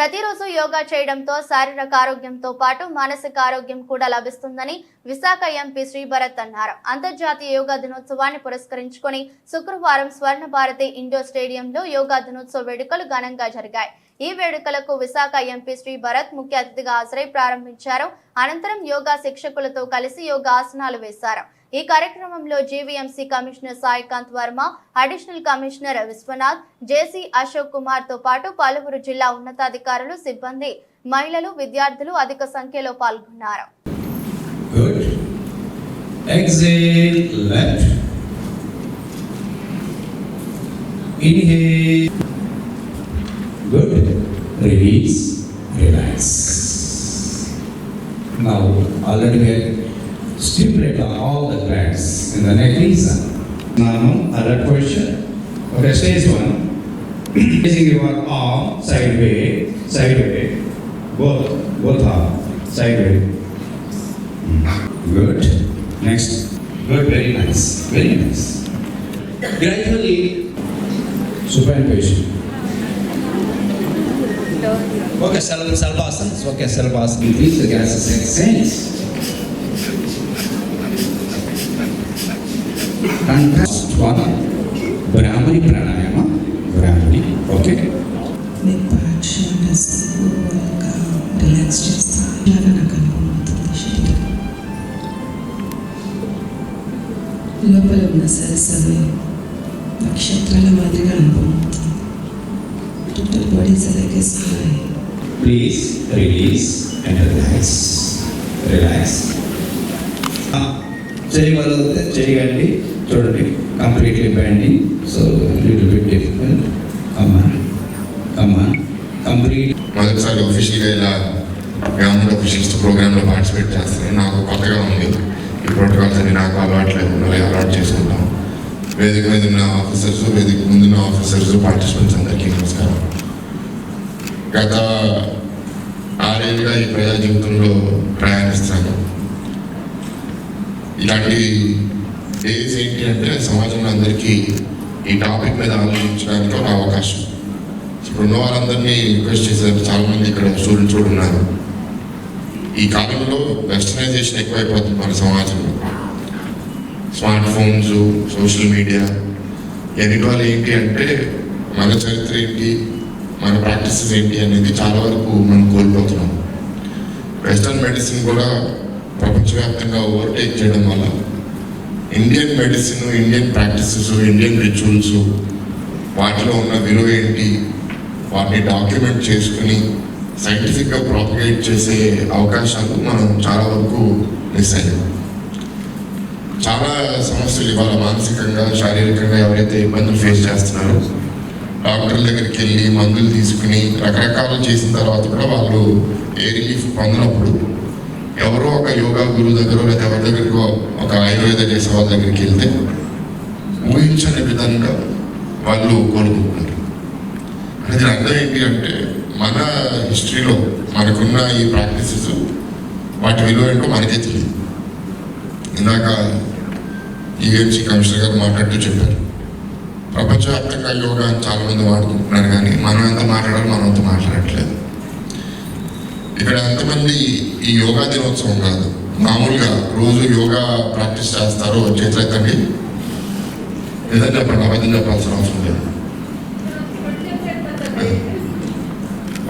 ప్రతిరోజు యోగా చేయడంతో శారీరక ఆరోగ్యంతో పాటు మానసిక ఆరోగ్యం కూడా లభిస్తుందని విశాఖ ఎంపీ శ్రీభరత్ అన్నారు. అంతర్జాతీయ యోగా దినోత్సవాన్ని పురస్కరించుకొని శుక్రవారం స్వర్ణ భారతి ఇండోర్ స్టేడియంలో యోగా దినోత్సవ వేడుకలు ఘనంగా జరిగాయి. ఈ వేడుకలకు విశాఖ ఎంపీ శ్రీ భరత్ ముఖ్య అతిథిగా హాజరై ప్రారంభించారు అనంతరం యోగా శిక్షకులతో కలిసి యోగా ఆసనాలు వేశారు ఈ కార్యక్రమంలో GVMC commissioner Saikanth Varma additional commissioner Viswanath JC Ashok కుమార్తో పాటు పలువురు జిల్లా ఉన్నతాధికారులు సిబ్బంది మహిళలు విద్యార్థులు అధిక సంఖ్యలో పాల్గొన్నారు Exhale left. Inhale. Release. Relax. Now, already we have stimulated all the glands in the neck region. Now, alert question. Okay, stage one. Raising your arm sideways, sideways, both, both arm, sideways. Good. Next. Good. Very nice. Very nice. Gradually, supine position. Okay, self salvasana. Okay, salvasana. Increase the gases exchange. Contrast one. Brahmani pranayama. Brahmani. Okay. Mid part shoulders fullగా relax చేస్తా ఆహ్లాదకరంగా అవుతుంది శరీరం లోపల ఉన్న cells అవి నక్షత్రాల మాదిరిగా అనుభవం అవుతుంది టోటల్ బాడీ అలాగే please release and relax relax Relax. Ah, చేయగలిగితే చేయండి చూడండి completely bending so little bit difficult కమ్మా కమ్మా కంప్లీట్ మొదటిసారి ఒఫీషియల్గా ఇలా గవర్నమెంట్ ఒఫీషియల్స్ ప్రోగ్రాంలో పార్టిసిపేట్ చేస్తాను నాకు కొత్తగా ఉంది. ఈ ప్రోటోకాల్స్ అన్ని నాకు అలవాట్లేదు మళ్ళీ అలవాటు చేసుకుంటాం. వేదిక మీద ఉన్న ఆఫీసర్స్ వేదిక ముందున్న ఆఫీసర్స్ పార్టిసిపెంట్స్ అందరికీ నమస్కారం. గత ఆరేళ్ళుగా ఈ ప్రజా జీవితంలో ప్రయాణిస్తాను ఇలాంటి డేస్ ఏంటి అంటే సమాజంలో అందరికీ ఈ టాపిక్ మీద ఆలోచించడానికి ఒక అవకాశం. ఇప్పుడు ఉన్న వాళ్ళందరినీ రిక్వెస్ట్ చేశారు చాలామంది ఇక్కడ స్టూడెంట్స్ కూడా ఉన్నారు ఈ కాలంలో వెస్టర్నైజేషన్ ఎక్కువైపోతుంది మన సమాజంలో. స్మార్ట్ ఫోన్స్ సోషల్ మీడియా ఎన్నిటి ఏంటి అంటే మన చరిత్ర ఏంటి మన ప్రాక్టీసెస్ ఏంటి అనేది చాలా వరకు మనం కోల్పోతున్నాం. వెస్టర్న్ మెడిసిన్ కూడా ప్రపంచవ్యాప్తంగా ఓవర్టేక్ చేయడం వల్ల Indian medicine Indian practices Indian rituals వాటిలో ఉన్న విలువ ఏంటి? వాటిని డాక్యుమెంట్ చేసుకుని సైంటిఫిక్గా ప్రాపగేట్ చేసే అవకాశాలు మనం చాలా వరకు మిస్ అయ్యాం. చాలా సమస్యలు ఇవాళ మానసికంగా శారీరకంగా ఎవరైతే ఇబ్బందులు ఫేస్ చేస్తున్నారో డాక్టర్ల దగ్గరికి వెళ్ళి మందులు తీసుకుని రకరకాలు చేసిన తర్వాత కూడా వాళ్ళు ఏ రిలీఫ్ పొందినప్పుడు ఎవరో ఒక యోగా గురువు దగ్గర లేదా ఎవరి దగ్గరకో ఒక ఆయుర్వేద చేసే వాళ్ళ దగ్గరికి వెళ్తే ఊహించని విధంగా వాళ్ళు కోలుకుంటున్నారు. అది అర్థం ఏంటి అంటే మన హిస్టరీలో మనకున్న ఈ ప్రాక్టీసెస్ వాటి విలువ ఏంటో మనకే తెలియదు. ఇందాక ఈఎంసీ కమిషనర్ గారు మాట్లాడుతూ చెప్పారు. ప్రపంచవ్యాప్తంగా యోగా చాలా మంది వాడుకుంటున్నారు కానీ మనం ఎంత మాట్లాడాలి మనం అంత మాట్లాడట్లేదు. ఇక్కడ ఎంతమంది ఈ యోగా దినోత్సవం కాదు మామూలుగా రోజు యోగా ప్రాక్టీస్ చేస్తారో చేతులెత్తండి ఏదైనా చెప్పండి అబద్ధం చెప్పాల్సిన అవసరం లేదు.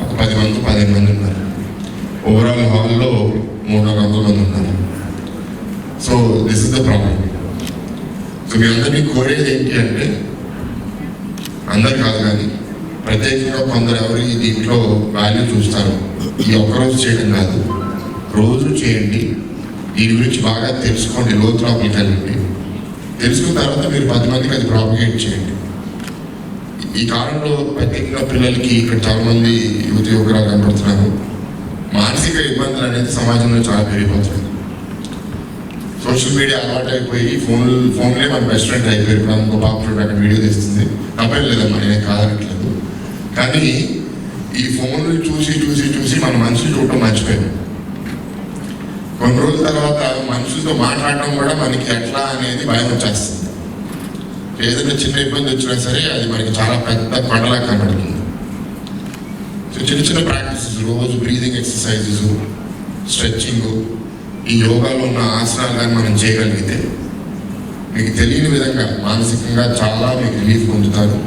ఒక పది మంది పదిహేను మంది ఉన్నారు. ఓవరాల్ హాల్లో మూడు నాలుగు వందల మంది ఉన్నారు. So this is the problem so మీ అందరినీ కోరేది ఏంటి అంటే అందరు కాదు కానీ ప్రత్యేకంగా కొందరు ఎవరు దీంట్లో వాల్యూ చూస్తారు. ఈ ఒక్కరోజు చేయడం కాదు. రోజు చేయండి. దీని గురించి బాగా తెలుసుకోండి. లోతు లోపలికి వెళ్ళండి. తెలుసుకున్న తర్వాత మీరు పది మందికి అది ప్రాపగేట్ చేయండి. ఈ కాలంలో ప్రత్యేకంగా పిల్లలకి ఇక్కడ చాలా మంది యువత యువకురాలు కనపడుతున్నారు. మానసిక ఇబ్బందులు అనేది సమాజంలో చాలా పెరిగిపోతుంది సోషల్ మీడియా అలవాటు అయిపోయి ఫోన్ ఫోన్లే మన బెస్ట్ ఫ్రెండ్ అయిపోయి ఇప్పుడు ఇంకో పాప చూడండి అక్కడ వీడియో తీస్తుంది. తప్పేం లేదమ్మా నేను కాదనట్లేదు. కానీ ఈ ఫోన్లు చూసి చూసి చూసి మన మనుషులు చూడటం మర్చిపోయాం కొన్ని రోజుల తర్వాత మనుషులతో మాట్లాడటం కూడా మనకి ఎట్లా అనేది భయం వచ్చేస్తుంది. ఏదైనా చిన్న ఇబ్బంది వచ్చినా సరే అది మనకి చాలా పెద్ద పండలా కనబడుతుంది. సో చిన్న చిన్న ప్రాక్టీసెస్ రోజు బ్రీదింగ్ ఎక్సర్సైజెస్ స్ట్రెచ్చింగ్ ఈ యోగాలో ఉన్న ఆసనాలు కానీ మనం చేయగలిగితే మీకు తెలియని విధంగా మానసికంగా చాలా మీకు రిలీఫ్ పొందుతారు.